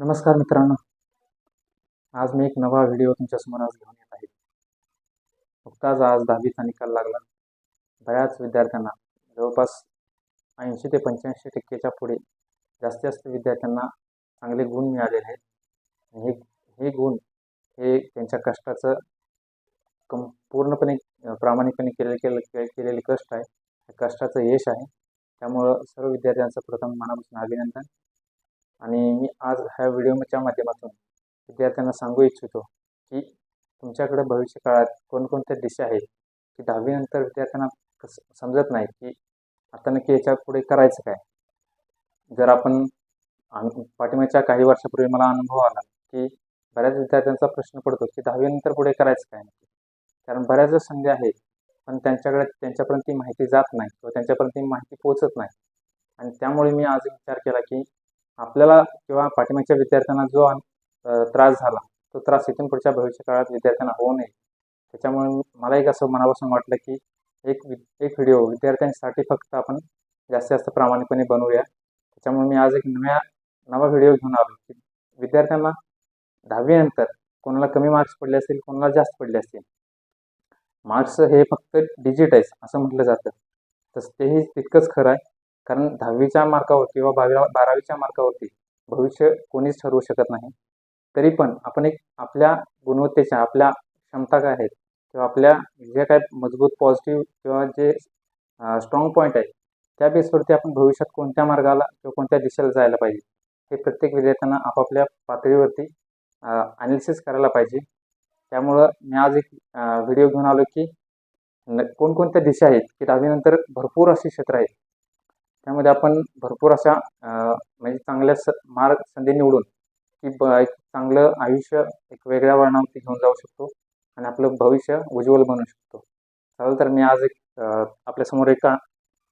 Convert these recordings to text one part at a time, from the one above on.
नमस्कार मित्रांनो. आज मी एक नवा व्हिडिओ तुमच्यासमोर आज घेऊन येत आहे. नुकताच आज दहावीचा निकाल लागला. बऱ्याच विद्यार्थ्यांना जवळपास ऐंशी ते पंच्याऐंशी टक्केच्या पुढे जास्तीत जास्त विद्यार्थ्यांना चांगले गुण मिळालेले आहेत. आणि हे हे गुण हे त्यांच्या कष्टाचं कम पूर्णपणे प्रामाणिकपणे केले केले के- केलेले कष्ट आहे. हे कष्टाचं यश आहे. त्यामुळं सर्व विद्यार्थ्यांचं प्रथम मनापासून अभिनंदन. आणि मी आज ह्या व्हिडिओच्या माध्यमातून विद्यार्थ्यांना सांगू इच्छितो की तुमच्याकडे भविष्य काळात कोणकोणत्या दिशा आहेत की दहावीनंतर विद्यार्थ्यांना कसं समजत नाही की आता नक्की याच्यापुढे करायचं काय? जर आपण आम- काही वर्षापूर्वी मला अनुभव आला की बऱ्याच विद्यार्थ्यांचा प्रश्न पडतो की दहावीनंतर पुढे करायचं काय नक्की? कारण बऱ्याच संधी आहेत पण त्यांच्याकडे त्यांच्यापर्यंत ती माहिती जात नाही किंवा त्यांच्यापर्यंत ती माहिती पोहोचत नाही. आणि त्यामुळे मी आज विचार केला की आपल्याला किंवा पाठिंबाच्या विद्यार्थ्यांना जो त्रास झाला तो त्रास इथून पुढच्या भविष्य काळात विद्यार्थ्यांना होऊ नये. त्याच्यामुळे मला एक असं मनापासून वाटलं की एक वि एक व्हिडिओ विद्यार्थ्यांसाठी फक्त आपण जास्तीत जास्त प्रामाणिकपणे बनवूया. त्याच्यामुळे मी आज एक नव्या नवा व्हिडिओ घेऊन आलो की विद्यार्थ्यांना दहावीनंतर कोणाला कमी मार्क्स पडले असतील कोणाला जास्त पडले असतील? मार्क्स हे फक्त डिजिट आहे असं म्हटलं जातं. तसं तेही तितकंच खरं आहे. कारण दहावीच्या मार्कावर किंवा बारा बारावीच्या मार्कावरती भविष्य कोणीच ठरवू शकत नाही. तरी पण आपण एक आपल्या गुणवत्तेच्या आपल्या क्षमता काय आहेत किंवा आपल्या जे काय मजबूत पॉझिटिव्ह किंवा जे स्ट्रॉंग पॉईंट आहेत त्या बेसवरती आपण भविष्यात कोणत्या मार्गाला किंवा कोणत्या दिशेला जायला पाहिजे हे प्रत्येक विद्यार्थ्यांना आपापल्या पातळीवरती अनालिसिस करायला पाहिजे. त्यामुळं मी आज एक व्हिडिओ घेऊन आलो की न कोणकोणत्या दिशा आहेत की दहावीनंतर भरपूर अशी क्षेत्र आहेत त्यामध्ये आपण भरपूर अशा म्हणजे चांगल्या स मार्ग संधी निवडून की ब एक चांगलं आयुष्य एक वेगळ्या वळणावरती घेऊन जाऊ शकतो आणि आपलं भविष्य उज्ज्वल बनवू शकतो. चालेल तर मी आज एक आपल्यासमोर एका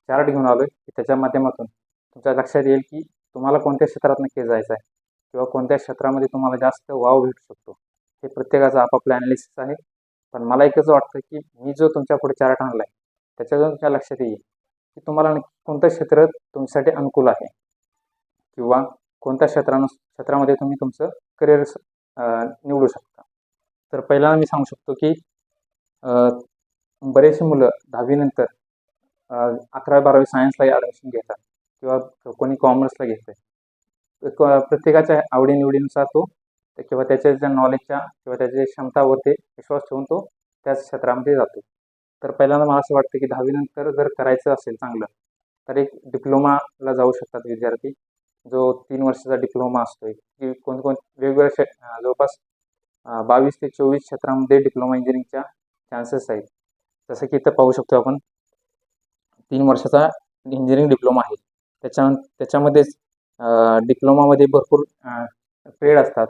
चार्ट घेऊन आलो आहे की त्याच्या माध्यमातून तुमच्या लक्षात येईल की तुम्हाला कोणत्या क्षेत्रात नक्की जायचं आहे किंवा कोणत्या क्षेत्रामध्ये तुम्हाला जास्त वाव भेटू शकतो. हे प्रत्येकाचं आपापलं ॲनालिसिस आहे. पण मला एकच वाटतं की मी जो तुमच्यापुढे चार्ट आणला आहे त्याच्यातून तुमच्या लक्षात येईल की तुम्हाला नक्की कोणतं क्षेत्र तुमच्यासाठी अनुकूल आहे? किंवा कोणत्या क्षेत्रानु क्षेत्रामध्ये तुम्ही तुमचं करिअर निवडू शकता? तर पहिला मी सांगू शकतो की बरेचशी बरेचसे मुलं दहावीनंतर अकरावी बारावी सायन्सला ॲडमिशन घेतात किंवा कोणी कॉमर्सला घेतं आहे प्रत्येकाच्या आवडीनिवडीनुसार तो किंवा त्याच्या ज्या नॉलेजच्या किंवा त्याच्या क्षमतावरती विश्वास ठेवून तो त्याच क्षेत्रामध्ये जातो. तर पहिल्यांदा मला असं वाटतं की दहावीनंतर जर करायचं असेल चांगलं तर एक डिप्लोमाला जाऊ शकतात विद्यार्थी जो तीन वर्षाचा डिप्लोमा असतो की कोणकोण वेगवेगळ्या क्षे जवळपास बावीस ते चोवीस क्षेत्रामध्ये डिप्लोमा इंजिनिअरिंगच्या चान्सेस आहेत. जसं की इथं पाहू शकतो आपण तीन वर्षाचा इंजिनिअरिंग डिप्लोमा आहे. त्याच्या त्याच्यामध्येच डिप्लोमामध्ये भरपूर ट्रेड असतात.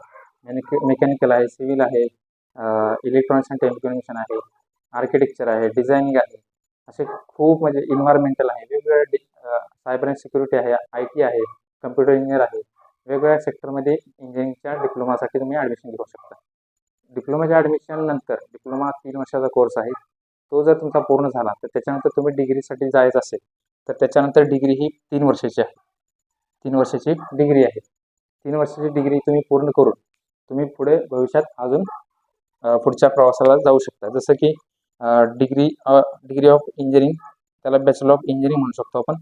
मेनिक मेकॅनिकल आहे सिव्हिल आहे इलेक्ट्रॉनिक्स अँड टेलिकम्युनिकेशन आहे. आर्किटेक्चर आहे डिझायनिंग आहे. असे खूप म्हणजे इन्व्हायरमेंटल आहे. वेगवेगळ्या डि सायबर अँड सिक्युरिटी आहे आय टी आहे कम्प्युटर इंजिनियर आहे. वेगवेगळ्या सेक्टरमध्ये इंजिनिअरिंगच्या डिप्लोमासाठी तुम्ही ॲडमिशन घेऊ शकता. डिप्लोमाच्या ॲडमिशन नंतर डिप्लोमा तीन वर्षाचा कोर्स आहे. तो जर तुमचा पूर्ण झाला तर त्याच्यानंतर तुम्ही डिग्रीसाठी जायचं असेल तर त्याच्यानंतर डिग्री ही तीन वर्षाची आहे. तीन वर्षाची डिग्री आहे. तीन वर्षाची डिग्री तुम्ही पूर्ण करून तुम्ही पुढे भविष्यात अजून पुढच्या प्रवासाला जाऊ शकता. जसं की डिग्री डिग्री ऑफ इंजिनिअरिंग त्याला बॅचलर ऑफ इंजिनिअरिंग म्हणू शकतो आपण.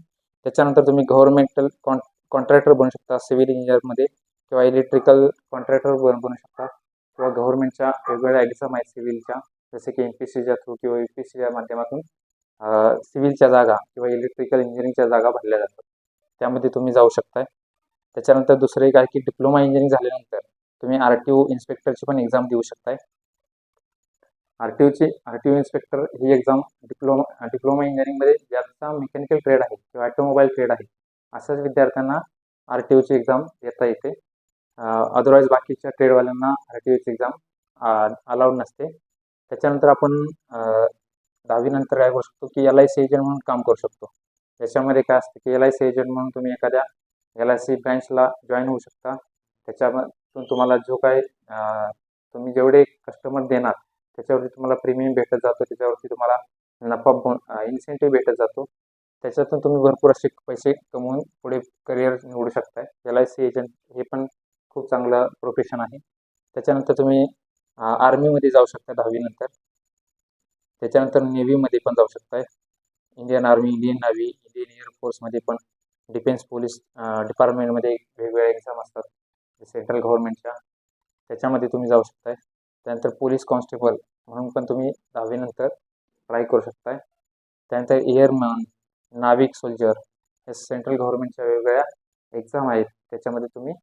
त्याच्यानंतर तुम्ही गव्हर्नमेंटल कॉन कॉन्ट्रॅक्टर बनू शकता सिव्हिल इंजिनिअरमध्ये किंवा इलेक्ट्रिकल कॉन्ट्रॅक्टर बन बनू शकता. किंवा गव्हर्नमेंटच्या वेगवेगळ्या एक्झाम आहेत सिव्हिलच्या जसे की एम पी सीच्या थ्रू किंवा यू पी सीच्या माध्यमातून सिव्हिलच्या जागा किंवा इलेक्ट्रिकल इंजिनिअरिंगच्या जागा भरल्या जातात. त्यामध्ये तुम्ही जाऊ शकताय. त्याच्यानंतर दुसरं एक आहे की डिप्लोमा इंजिनिअरिंग झाल्यानंतर तुम्ही आर टी ओ इन्स्पेक्टरची पण एक्झाम देऊ शकताय. आर टी ओची आर टी ओ इन्स्पेक्टर ही एक्झाम डिप्लोमा डिप्लोमा इंजिनिअरिंगमध्ये ज्याचा मेकॅनिकल ट्रेड आहे किंवा ऑटोमोबाईल ट्रेड आहे अशाच विद्यार्थ्यांना आर टी ओची एक्झाम देता येते. अदरवाईज बाकीच्या ट्रेडवाल्यांना आर टी ओची एक्झाम अलाउड नसते. त्याच्यानंतर आपण दहावीनंतर काय करू शकतो की एल आय सी एजंट म्हणून काम करू शकतो. त्याच्यामध्ये काय असतं की एल आय सी एजंट म्हणून तुम्ही एखाद्या एल आय सी ब्रँचला जॉईन होऊ शकता. त्याच्यामधून तुम्हाला जो काय तुम्ही जेवढे कस्टमर देणार त्याच्यावरती तुम्हाला प्रीमियम भेटत जातो त्याच्यावरती तुम्हाला नफा इन्सेंटिव्ह भेटत जातो. त्याच्यातून तुम्ही भरपूर असे पैसे कमवून पुढे करिअर निवडू शकताय. एल आय सी एजंट हे पण खूप चांगलं प्रोफेशन आहे. त्याच्यानंतर तुम्ही आर्मीमध्ये जाऊ शकता दहावीनंतर. त्याच्यानंतर नेव्हीमध्ये पण जाऊ शकताय. Indian army Indian navy Indian एअरफोर्समध्ये पण डिफेन्स पोलीस डिपार्टमेंटमध्ये वेगवेगळ्या एक्झाम असतात. सेंट्रल गव्हर्नमेंटच्या त्याच्यामध्ये तुम्ही जाऊ शकताय. त्यानंतर पोलीस कॉन्स्टेबल म्हणून पण तुम्ही दहावीनंतर ट्राय करू शकताय. त्यानंतर एअरमॅन नाविक सोल्जर हे सेंट्रल गव्हर्नमेंटच्या वेगवेगळ्या एक्झाम आहेत. त्याच्यामध्ये तुम्ही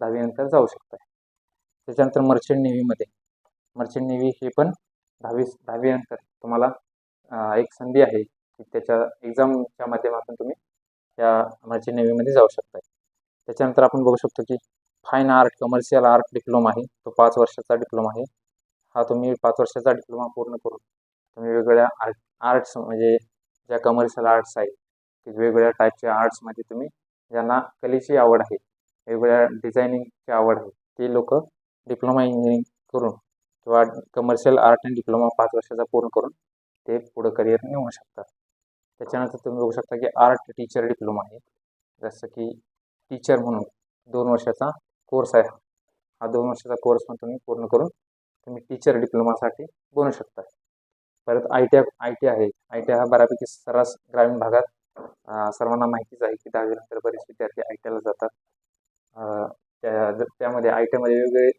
दहावीनंतर जाऊ शकताय. त्याच्यानंतर मर्चंट नेव्हीमध्ये मर्चंट नेव्ही हे पण दहावी दहावीनंतर तुम्हाला एक संधी आहे की त्याच्या एक्झामच्या माध्यमातून तुम्ही त्या मर्चंट नेव्हीमध्ये जाऊ शकताय. त्याच्यानंतर आपण बघू शकतो की fine art commercial art diploma आहे. तो पाच वर्षाचा डिप्लोमा आहे. हा तुम्ही पाच वर्षाचा डिप्लोमा पूर्ण करून तुम्ही वेगवेगळ्या आर्ट आर्ट्स म्हणजे ज्या कमर्शियल आर्ट्स आहेत ते वेगवेगळ्या टाईपच्या आर्ट्समध्ये तुम्ही ज्यांना कलेची आवड आहे वेगवेगळ्या डिझायनिंगची आवड आहे ते लोक डिप्लोमा इंजिनिअरिंग करून किंवा कमर्शियल आर्ट अँड डिप्लोमा पाच वर्षाचा पूर्ण करून ते पुढं करिअर निवडू शकतात. त्याच्यानंतर तुम्ही बघू शकता की आर्ट टीचर डिप्लोमा आहे. जसं की टीचर म्हणून दोन वर्षाचा कोर्स आहे. हा दोन वर्षाचा कोर्स पण तुम्ही पूर्ण करून तुम्ही टीचर डिप्लोमासाठी बनू शकता. परत आय टी आय टी आहे. आय टी हा बऱ्यापैकी सर्रास ग्रामीण भागात सर्वांना माहितीच आहे की दहावीनंतर बरेच विद्यार्थी आय टी आयला जातात. त्या ज- त्यामध्ये आय टी आयमध्ये वेगवेगळे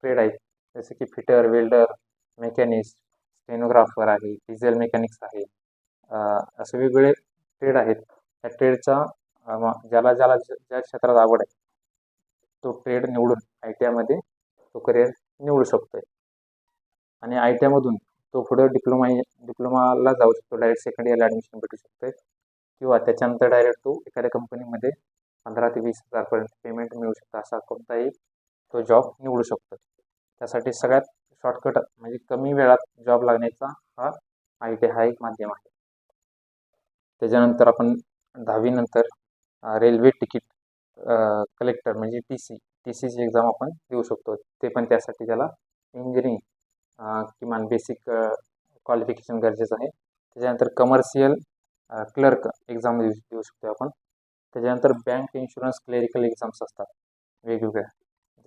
ट्रेड आहेत. जसे की फिटर वेल्डर मेकॅनिस्ट स्टेनोग्राफर आहे डिझेल मेकॅनिक्स आहे. असे वेगवेगळे ट्रेड आहेत. त्या ट्रेडचा ज्याला ज्याला ज- ज्या क्षेत्रात आवड आहे तो ट्रेड निवडून आय टी आयमध्ये तो करिअर निवडू शकतो आहे आणि आय टी आयमधून तो पुढं डिप्लोमा डिप्लोमाला जाऊ शकतो. डायरेक्ट सेकंड इयरला ॲडमिशन भेटू शकतो आहे किंवा त्याच्यानंतर डायरेक्ट तो एखाद्या कंपनीमध्ये पंधरा ते वीस हजारपर्यंत पेमेंट मिळू शकतं. असा कोणताही तो जॉब निवडू शकतो. त्यासाठी सगळ्यात शॉर्टकट म्हणजे कमी वेळात जॉब लागण्याचा हा आय टी हा एक माध्यम आहे. त्याच्यानंतर आपण दहावीनंतर रेल्वे तिकीट कलेक्टर म्हणजे टी सी टी सीची एक्झाम आपण देऊ शकतो. ते पण त्यासाठी त्याला इंजिनिअरिंग किमान बेसिक क्वालिफिकेशन गरजेचं आहे. त्याच्यानंतर कमर्शियल क्लर्क एक्झाम देऊ देऊ शकतो आपण. त्याच्यानंतर बँक इन्शुरन्स क्लेरिकल एक्झाम्स असतात वेगवेगळ्या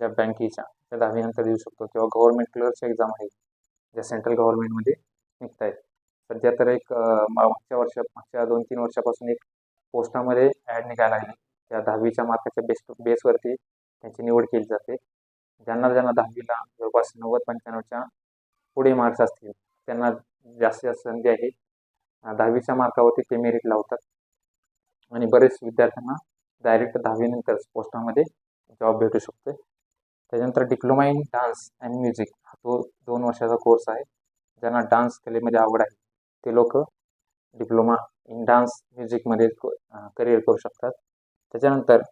ज्या बँकेच्या त्या दहावीनंतर देऊ शकतो. किंवा गव्हर्नमेंट क्लर्कच्या एक्झाम आहे ज्या सेंट्रल गव्हर्नमेंटमध्ये निघत आहेत सध्या तर एक मा- मागच्या वर्षा मागच्या दोन तीन वर्षापासून एक पोस्टामध्ये ॲड निघायला लागली. त्या दहावीच्या मार्काच्या बेस बेसवरती त्यांची निवड केली जाते. ज्यांना ज्यांना दहावीला जवळपास नव्वद पंच्याण्णवच्या पुढे मार्क्स असतील त्यांना जास्तीत जास्त संधी आहे. दहावीच्या मार्कावरती ते मेरिट लावतात. आणि बरेच विद्यार्थ्यांना डायरेक्ट दहावीनंतर पोस्टामध्ये जॉब भेटू शकतो त्याच्यानंतर diploma in dance and music हा तो दोन वर्षाचा कोर्स आहे. ज्यांना डान्स कलेमध्ये आवड आहे ते लोक डिप्लोमा इन डान्स म्युझिकमध्ये करिअर करू शकतात. त्याच्यानंतर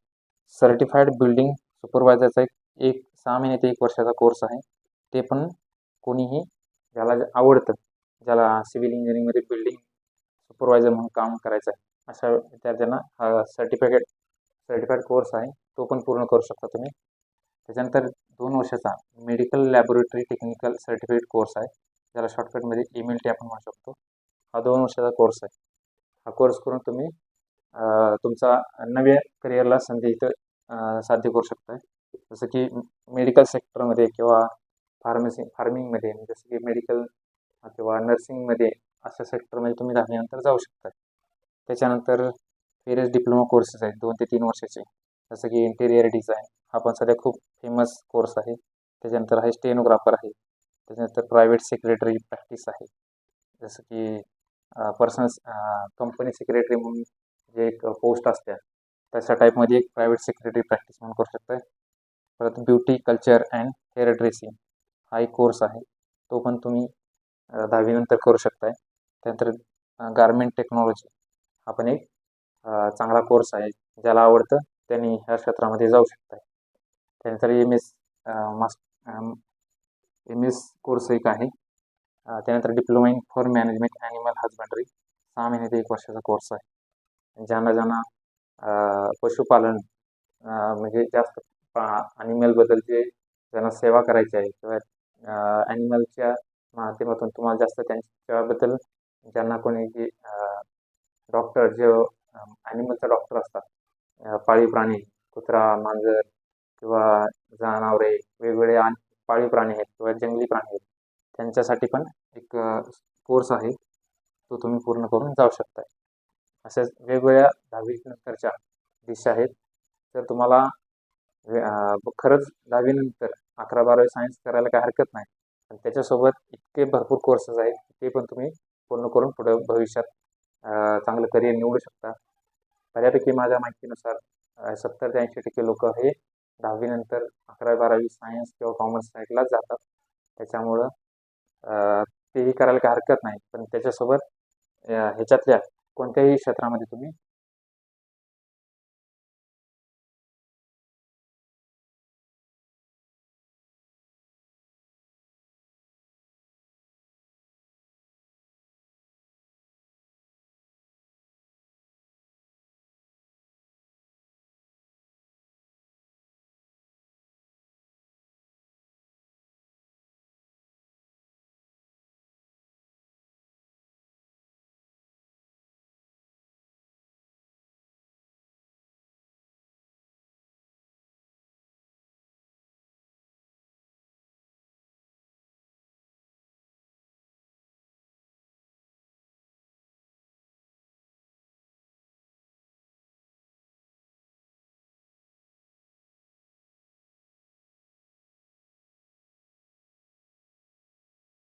सर्टिफाईड बिल्डिंग सुपरवायझरचा एक एक सहा महिने ते एक वर्षाचा कोर्स आहे. ते पण कोणीही ज्याला जे आवडतं ज्याला सिव्हिल इंजिनिअरिंगमध्ये बिल्डिंग सुपरवायझर म्हणून काम करायचं आहे अशा विद्यार्थ्यांना हा सर्टिफिकेट सर्टिफाईड कोर्स आहे. तो पण पूर्ण करू शकता तुम्ही. त्याच्यानंतर दोन वर्षाचा medical laboratory technical certificate course आहे. ज्याला शॉर्टकटमध्ये एम एल टी आपण म्हणू शकतो. हा दोन वर्षाचा कोर्स आहे. हा कोर्स करून तुम्ही तुमचा नव्या करिअरला संधी इथं साध्य करू शकताय. जसं की मेडिकल सेक्टरमध्ये किंवा फार्मसी फार्मिंगमध्ये जसं की मेडिकल किंवा नर्सिंगमध्ये अशा सेक्टरमध्ये तुम्ही दहावीनंतर जाऊ शकता त्याच्यानंतर वेरियस डिप्लोमा कोर्सेस आहेत दोन ते तीन वर्षाचे. जसं की इंटेरियर डिझाईन हा पण सध्या खूप फेमस कोर्स आहे. त्याच्यानंतर आहे स्टेनोग्राफर आहे. त्याच्यानंतर प्रायव्हेट सेक्रेटरी प्रॅक्टिस आहे. जसं की पर्सनल कंपनी सेक्रेटरी म्हणून जे एक पोस्ट असते तशा टाईपमध्ये एक प्रायव्हेट सेक्रेटरी प्रॅक्टिस म्हणून करू शकताय. परत beauty culture and hair dressing हा एक कोर्स आहे. तो पण तुम्ही दहावीनंतर करू शकताय. त्यानंतर गारमेंट टेक्नॉलॉजी हा पण एक चांगला कोर्स आहे. ज्याला आवडतं त्यांनी ह्या क्षेत्रामध्ये जाऊ शकताय. त्यानंतर एम एस मास एम एस कोर्स एक आहे. त्यानंतर diploma in for management animal husbandry सहा महिने ते एक वर्षाचा कोर्स आहे. ज्यांना ज्यांना पशुपालन म्हणजे जास्त ॲनिमलबद्दलचे ज्यांना सेवा करायची आहे किंवा ॲनिमलच्या माध्यमातून तुम्हाला जास्त त्यांच्याबद्दल ज्यांना कोणी जे डॉक्टर जे ॲनिमलचा डॉक्टर असतात पाळीव प्राणी कुत्रा मांजर किंवा जनावरे वेगवेगळे आणि पाळीव प्राणी आहेत किंवा जंगली प्राणी आहेत त्यांच्यासाठी पण एक कोर्स आहे. तो तुम्ही पूर्ण करून जाऊ शकता अशाच वेगवेगळ्या दहावीनंतरच्या दिशा आहेत. तर तुम्हाला वे- खरंच दहावीनंतर अकरा बारावी सायन्स करायला काही हरकत नाही. आणि त्याच्यासोबत इतके भरपूर कोर्सेस आहेत ते पण तुम्ही पूर्ण करून पुढे भविष्यात चांगलं करिअर निवडू शकता. बऱ्यापैकी माझ्या माहितीनुसार सत्तर ते ऐंशी टक्के लोक हे दहावीनंतर अकरावी बारावी सायन्स किंवा कॉमर्स साईडलाच जातात. त्याच्यामुळं तेही करायला काही हरकत नाही. पण त्याच्यासोबत ह्याच्यातल्या कोणत्याही क्षेत्रामध्ये तुम्ही